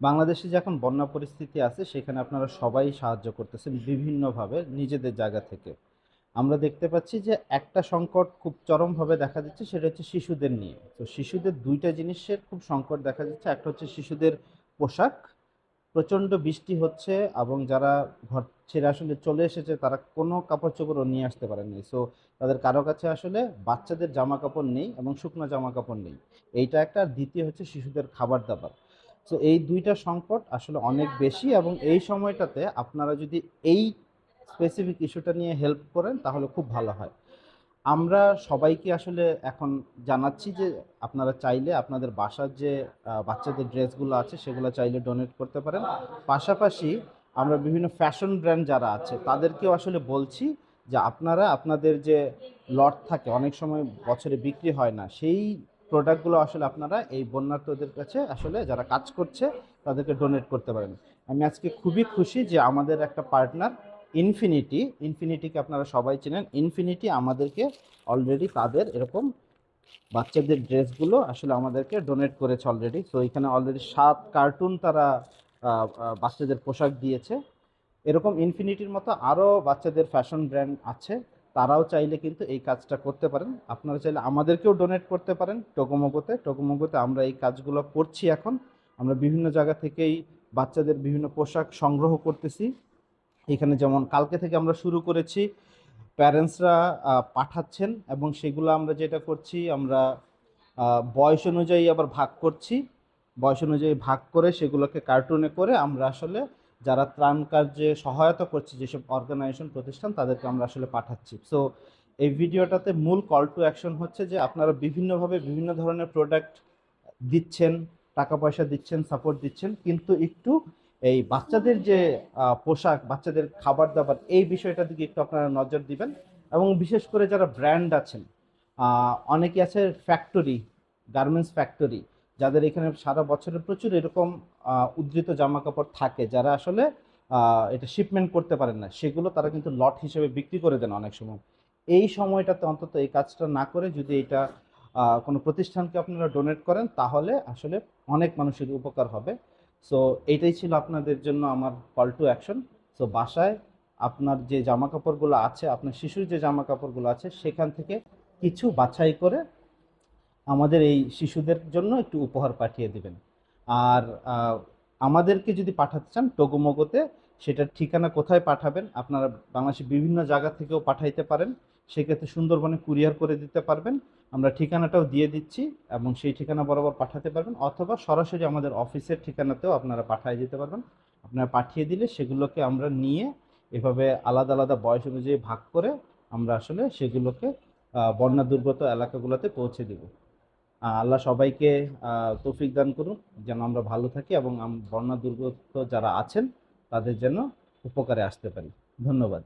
বাংলাদেশে যে এখন বন্যা পরিস্থিতি আছে, সেখানে আপনারা সবাই সাহায্য করতেছেন বিভিন্নভাবে নিজেদের জায়গা থেকে। আমরা দেখতে পাচ্ছি যে একটা সংকট খুব চরমভাবে দেখা যাচ্ছে সেটা হচ্ছে শিশুদের নিয়ে। তো শিশুদের দুইটা জিনিসের খুব সংকট দেখা যাচ্ছে একটা হচ্ছে শিশুদের পোশাক। প্রচণ্ড বৃষ্টি হচ্ছে এবং যারা ঘর ছেড়ে আসলে চলে এসেছে, তারা কোনো কাপড় চোপড়ও নিয়ে আসতে পারেনি সো তাদের কারও কাছে আসলে বাচ্চাদের জামা কাপড় নেই এবং শুকনো জামা কাপড় নেই। এইটা একটা। আর দ্বিতীয় হচ্ছে শিশুদের খাবার দাবার। সো এই দুইটা সংকট আসলে অনেক বেশি এবং এই সময়টাতে আপনারা যদি এই স্পেসিফিক ইস্যুটা নিয়ে হেল্প করেন, তাহলে খুব ভালো হয়। আমরা সবাইকে আসলে এখন জানাচ্ছি যে, আপনারা চাইলে আপনাদের বাসার যে বাচ্চাদের ড্রেসগুলো আছে, সেগুলো চাইলে ডোনেট করতে পারেন। পাশাপাশি আমরা বিভিন্ন ফ্যাশন ব্র্যান্ড যারা আছে, তাদেরকেও আসলে বলছি যে, আপনারা আপনাদের যে লট থাকে, অনেক সময় বছরে বিক্রি হয় না, সেই প্রোডাক্টগুলো আসলে আপনারা এই বন্যার্থদের কাছে আসলে যারা কাজ করছে, তাদেরকে ডোনেট করতে পারেন। আমি আজকে খুবই খুশি যে আমাদের একটা পার্টনার ইনফিনিটি ইনফিনিটিকে আপনারা সবাই চেনেন। ইনফিনিটি আমাদেরকে অলরেডি তাদের এরকম বাচ্চাদের ড্রেসগুলো আসলে আমাদেরকে ডোনেট করেছে অলরেডি তো এখানে অলরেডি সাত কার্টুন তারা বাচ্চাদের পোশাক দিয়েছে। এরকম ইনফিনিটির মতো আরও বাচ্চাদের ফ্যাশন ব্র্যান্ড আছে। তারাও চাইলে কিন্তু এই কাজটা করতে পারেন। আপনারা চাইলে আমাদেরকেও ডোনেট করতে পারেন। টোকোমোগোতে টোকোমোগোতে আমরা এই কাজগুলো করছি এখন। আমরা বিভিন্ন জায়গা থেকেই বাচ্চাদের বিভিন্ন পোশাক সংগ্রহ করতেছি। এখানে যেমন কালকে থেকে আমরা শুরু করেছি, প্যারেন্টসরা পাঠাচ্ছেন এবং সেগুলো আমরা যেটা করছি, আমরা বয়স অনুযায়ী আবার ভাগ করছি। বয়স অনুযায়ী ভাগ করে সেগুলোকে কার্টুনে করে আমরা আসলে যারা ত্রাণ কার্যে সহায়তা করছে, যেসব অর্গানাইজেশন প্রতিষ্ঠান, তাদেরকে আমরা আসলে পাঠাচ্ছি। সো এই ভিডিওটাতে মূল কল টু অ্যাকশন হচ্ছে যে আপনারা বিভিন্নভাবে বিভিন্ন ধরনের প্রোডাক্ট দিচ্ছেন, টাকা পয়সা দিচ্ছেন সাপোর্ট দিচ্ছেন, কিন্তু একটু এই বাচ্চাদের যে পোশাক, বাচ্চাদের খাবার দাবার, এই বিষয়টার দিকে একটু আপনারা নজর দিবেন। এবং বিশেষ করে যারা ব্র্যান্ড আছেন অনেকে আছে ফ্যাক্টরি গার্মেন্টস ফ্যাক্টরি যাদের এখানে সারা বছরে প্রচুর এরকম উদ্ধৃত জামা কাপড় থাকে, যারা আসলে এটা শিপমেন্ট করতে পারেন না, সেগুলো তারা কিন্তু লট হিসেবে বিক্রি করে দেন অনেক সময়। এই সময়টাতে অন্তত এই কাজটা না করে যদি এটা কোনো প্রতিষ্ঠানকে আপনারা ডোনেট করেন, তাহলে আসলে অনেক মানুষের উপকার হবে। সো এইটাই ছিল আপনাদের জন্য আমার কল টু অ্যাকশন সো বাসায় আপনার যে জামা কাপড়গুলো আছে, আপনার শিশুর যে জামা কাপড়গুলো আছে, সেখান থেকে কিছু বাছাই করে আমাদের এই শিশুদের জন্য একটু উপহার পাঠিয়ে দিবেন। আর আমাদেরকে যদি পাঠাতে চান টগুমগোতে সেটার ঠিকানা কোথায় পাঠাবেন আপনারা বাংলাদেশের বিভিন্ন জায়গা থেকেও পাঠাইতে পারেন। সেক্ষেত্রে সুন্দরবনে কুরিয়ার করে দিতে পারবেন। আমরা ঠিকানাটাও দিয়ে দিচ্ছি এবং সেই ঠিকানা বরাবর পাঠাতে পারবেন অথবা সরাসরি আমাদের অফিসের ঠিকানাতেও আপনারা পাঠিয়ে দিতে পারবেন। আপনারা পাঠিয়ে দিলে সেগুলোকে আমরা নিয়ে এভাবে আলাদা আলাদা বয়স অনুযায়ী ভাগ করে আমরা আসলে সেগুলোকে বন্যা দুর্গত এলাকাগুলোতে পৌঁছে দিব। আল্লাহ সবাইকে তৌফিক দান করুন, যেন আমরা ভালো থাকি এবং বন্যা দুর্গত যারা আছেন, তাদের যেন উপকারে আসতে পারি। ধন্যবাদ।